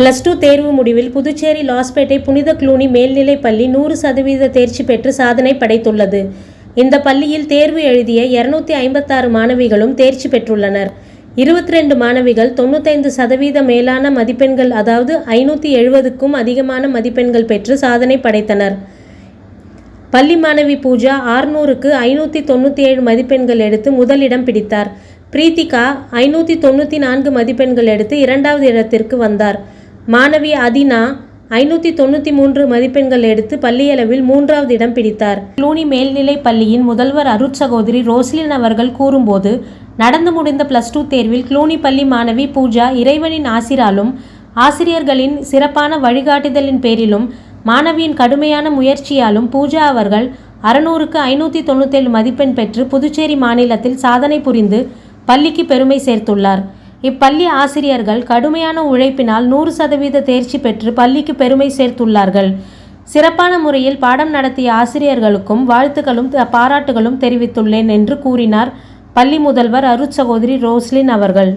Plus two தேர்வு முடிவில் புதுச்சேரி லாஸ்பேட்டை புனித க்ளூனி மேல்நிலைப் பள்ளி நூறு சதவீத தேர்ச்சி பெற்று சாதனை படைத்துள்ளது. இந்த பள்ளியில் தேர்வு எழுதிய இருநூத்தி ஐம்பத்தாறு மாணவிகளும் தேர்ச்சி பெற்றுள்ளனர். இருபத்தி ரெண்டு மாணவிகள் தொண்ணூத்தைந்து சதவீத மேலான மதிப்பெண்கள் அதாவது ஐநூற்றி எழுபதுக்கும் அதிகமான மதிப்பெண்கள் பெற்று சாதனை படைத்தனர். பள்ளி மாணவி பூஜா ஆறுநூறுக்கு ஐநூற்றி தொண்ணூற்றி ஏழு மதிப்பெண்கள் எடுத்து முதலிடம் பிடித்தார். பிரீத்திகா ஐநூற்றி தொண்ணூற்றி நான்கு மதிப்பெண்கள் எடுத்து இரண்டாவது இடத்திற்கு வந்தார். மாணவி அதினா ஐநூற்றி தொண்ணூற்றி மூன்று மதிப்பெண்கள் எடுத்து பள்ளியளவில் மூன்றாவது இடம் பிடித்தார். லூனி மேல்நிலைப் பள்ளியின் முதல்வர் அருட் சகோதரி ரோஸ்லின் அவர்கள் கூறும்போது நடந்து முடிந்த பிளஸ் டூ தேர்வில் க்ளூனி பள்ளி மாணவி பூஜா இறைவனின் ஆசிராலும் ஆசிரியர்களின் சிறப்பான வழிகாட்டுதலின் பேரிலும் மாணவியின் கடுமையான முயற்சியாலும் பூஜா அவர்கள் அறுநூறுக்கு ஐநூற்றி தொண்ணூத்தேழு மதிப்பெண் பெற்று புதுச்சேரி மாநிலத்தில் சாதனை புரிந்து பள்ளிக்கு பெருமை சேர்த்துள்ளார். இப்பள்ளி ஆசிரியர்கள் கடுமையான உழைப்பினால் நூறு சதவீத தேர்ச்சி பெற்று பள்ளிக்கு பெருமை சேர்த்துள்ளார்கள். சிறப்பான முறையில் பாடம் நடத்திய ஆசிரியர்களுக்கும் வாழ்த்துக்களும் பாராட்டுகளும் தெரிவித்துள்ளேன் என்று கூறினார் பள்ளி முதல்வர் அருட் சகோதரி ரோஸ்லின் அவர்கள்.